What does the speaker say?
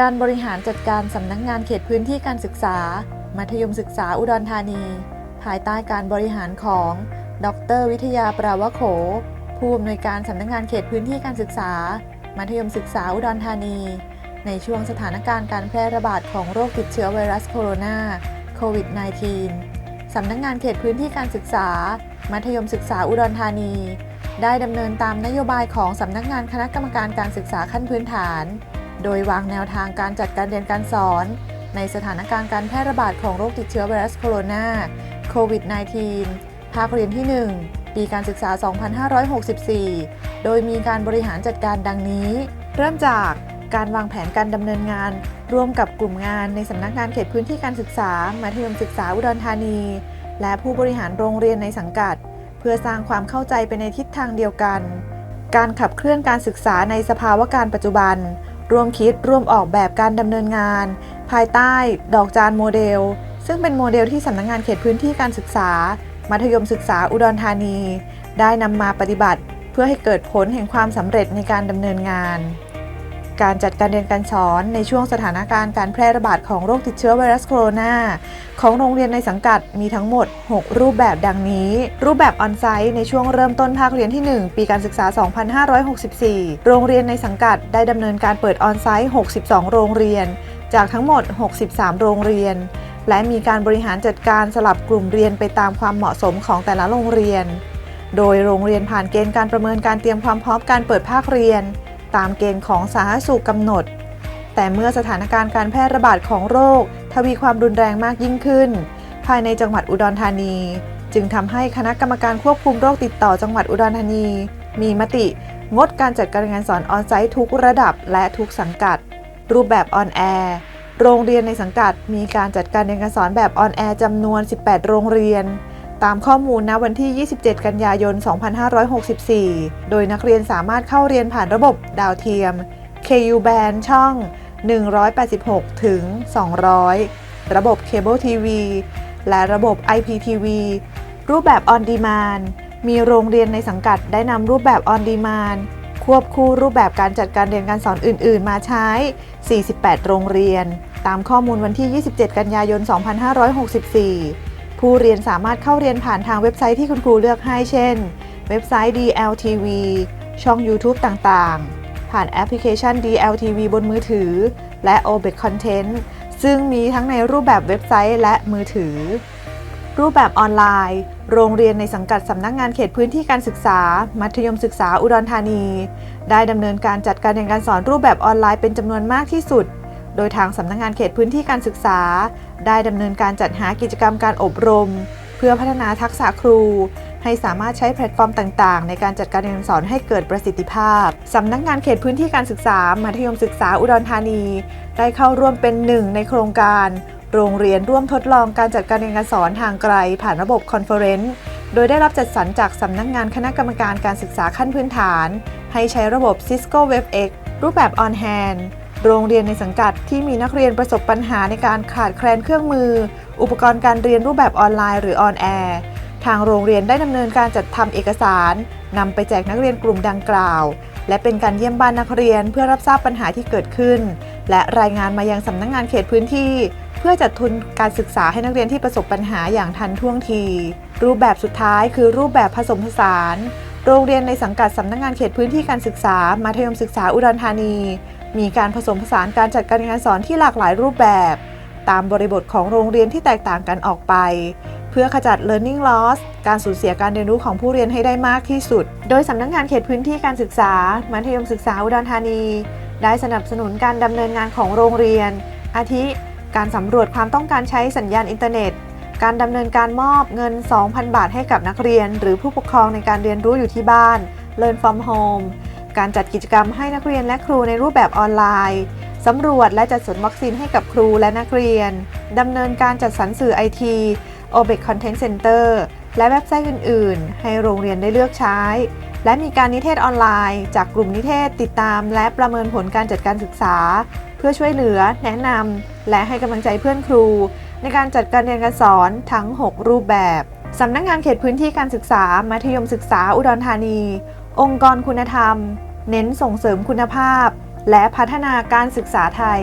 การบริหารจัดการสำนักงานเขตพื้นที่การศึกษา มัธยมศึกษาอุดรธานี ภายใต้การบริหารของ ดร วิทยาปราวโข ผู้อำนวยการสำนักงานเขตพื้นที่การศึกษา มัธยมศึกษาอุดรธานี ในช่วงสถานการณ์การแพร่ระบาดของโรคติดเชื้อไวรัสโคโรนาโควิด -19 สำนักงานเขตพื้นที่การศึกษา มัธยมศึกษาอุดรธานี ได้ดำเนินตามนโยบายของสำนักงานคณะกรรมการการศึกษาขั้นพื้นฐาน โดยวางแนวทางการจัดการเรียนการสอน ในสถานการณ์การแพร่ระบาดของโรคติดเชื้อไวรัสโคโรนาโควิด -19 ภาคเรียนที่ 1 ปีการศึกษา 2564 โดยมีการบริหารจัดการดังนี้ เริ่มจากการวางแผนการดำเนินงาน ร่วมกับกลุ่มงานในสำนักงานเขตพื้นที่การศึกษามัธยมศึกษาอุดรธานี และผู้บริหารโรงเรียนในสังกัด เพื่อสร้างความเข้าใจไปในทิศทางเดียวกัน การขับเคลื่อนการศึกษาในสภาวะการปัจจุบัน ร่วมคิดร่วมออกแบบการดำเนินงาน ภายใต้ ดอกจานโมเดล ซึ่งเป็นโมเดลที่สำนักงานเขตพื้นที่การศึกษา มัธยมศึกษาอุดรธานี ได้นำมาปฏิบัติ เพื่อให้เกิดผลแห่งความสำเร็จในการดำเนินงาน การจัดการเรียนการสอนในช่วงสถานการณ์การแพร่ระบาดของโรคติดเชื้อไวรัสโคโรนาของโรงเรียนในสังกัดมีทั้งหมด 6 รูปแบบดังนี้ รูปแบบออนไซต์ในช่วงเริ่มต้นภาคเรียนที่ 1 ปีการศึกษา 2564 โรงเรียนในสังกัดได้ดำเนินการเปิดออนไซต์ 62 โรงเรียน จากทั้งหมด 63 โรงเรียน และมีการบริหารจัดการสลับกลุ่มเรียนไปตามความเหมาะสมของแต่ละโรงเรียน โดยโรงเรียนผ่านเกณฑ์การประเมินการเตรียมความพร้อมการเปิดภาคเรียน ตามเกณฑ์ของสาธารณสุขกำหนด แต่เมื่อสถานการณ์การแพร่ระบาดของโรค ทวีความรุนแรงมากยิ่งขึ้น ภายในจังหวัดอุดรธานี จึงทำให้คณะกรรมการควบคุมโรคติดต่อจังหวัดอุดรธานี มีมติ งดการจัดการเรียนสอนออนไซต์ทุกระดับและทุกสังกัด รูปแบบออนแอร์โรงเรียนในสังกัดมีการจัดการเรียนการสอนแบบออนแอร์จำนวน 18 โรงเรียน ตามข้อมูลณวันที่ 27 กันยายน 2564 โดยนักเรียนสามารถเข้าเรียนผ่านระบบดาวเทียม KU band ช่อง 186 ถึง 200 ระบบเคเบิลทีวีและระบบ IPTV รูปแบบ On Demand มีโรงเรียนในสังกัดได้นำรูปแบบ On Demand ควบคู่รูปแบบการจัดการเรียนการสอนอื่น ๆ มาใช้ 48 โรงเรียน ตามข้อมูลวันที่ 27 กันยายน 2564 ผู้เรียนสามารถเข้าเรียนผ่านทางเว็บไซต์ที่คุณครูเลือกให้เช่น เว็บไซต์ DLTV ช่อง YouTube ต่างๆ ผ่านแอปพลิเคชัน DLTV บนมือถือ และ OBEC Content ซึ่งมีทั้งในรูปแบบเว็บไซต์และมือถือ รูปแบบออนไลน์ โรงเรียนในสังกัดสำนักงานเขตพื้นที่การศึกษา มัธยมศึกษาอุดรธานี ได้ดำเนินการจัดการเรียนการสอนรูปแบบออนไลน์เป็นจำนวนมากที่สุด โดยทางสำนักงานเขตพื้นที่การศึกษา ได้ดำเนินการจัดหากิจกรรมการอบรม เพื่อพัฒนาทักษะครู ให้สามารถใช้แพลตฟอร์มต่าง ๆ ในการจัดการเรียนการสอนให้เกิดประสิทธิภาพสำนักงานเขตพื้นที่การศึกษามัธยมศึกษาอุดรธานี ได้เข้าร่วมเป็นหนึ่งในโครงการ โรงเรียนร่วมทดลองการจัดการเรียนการสอนทางไกล ผ่านระบบคอนเฟอเรนซ์โดยได้รับจัดสรรจากสำนักงานคณะกรรมการการศึกษาขั้นพื้นฐาน ให้ใช้ระบบ Cisco WebEx รูปแบบ On Hand โรงเรียนในสังกัดที่มีนักเรียนประสบปัญหาในการขาดแคลนเครื่องมือ อุปกรณ์การเรียนรูปแบบออนไลน์หรือ On Air ทางโรงเรียนได้ดำเนินการจัดทำเอกสารนำไปแจกนักเรียนกลุ่มดังกล่าว และเป็นการเยี่ยมบ้านนักเรียนเพื่อรับทราบปัญหาที่เกิดขึ้น และรายงานมายังสำนักงานเขตพื้นที่ เพื่อจัดทุนการศึกษาให้นักเรียนที่ประสบปัญหาอย่างทันท่วงที รูปแบบสุดท้ายคือรูปแบบผสมผสาน โรงเรียนในสังกัดสำนักงานเขตพื้นที่การศึกษามัธยมศึกษาอุดรธานี มีการผสมผสานการจัดการเรียนการสอนที่หลากหลายรูปแบบ ตามบริบทของโรงเรียนที่แตกต่างกันออกไป เพื่อขจัด learning loss การสูญเสียการเรียนรู้ของผู้เรียนให้ได้มากที่สุด โดยสำนักงานเขตพื้นที่การศึกษา มัธยมศึกษาอุดรธานี ได้สนับสนุนการดำเนินงานของโรงเรียน อาทิ การสำรวจความต้องการใช้สัญญาณอินเทอร์เน็ตการดำเนินการมอบเงิน 2,000 บาทให้กับนักเรียน หรือผู้ปกครองในการเรียนรู้อยู่ที่บ้าน Learn from home การจัดกิจกรรมให้นักเรียนและครูในรูปแบบออนไลน์สำรวจและจัดสรรวัคซีนให้กับครูและนักเรียนดำเนินการจัดสรรสื่อไอที OBEC Content Center และเว็บไซต์อื่น ๆ ให้โรงเรียนได้เลือกใช้ และมีการนิเทศออนไลน์ จากกลุ่มนิเทศติดตาม และประเมินผลการจัดการศึกษา เพื่อช่วยเหลือ แนะนำและให้กำลังใจเพื่อนครู ในการจัดการเรียนการสอนทั้ง 6 รูปแบบสำนักงงานเขตพื้นที่การศึกษา มัธยมศึกษาอุดรธานี องค์กรคุณธรรม เน้นส่งเสริมคุณภาพ และพัฒนาการศึกษาไทย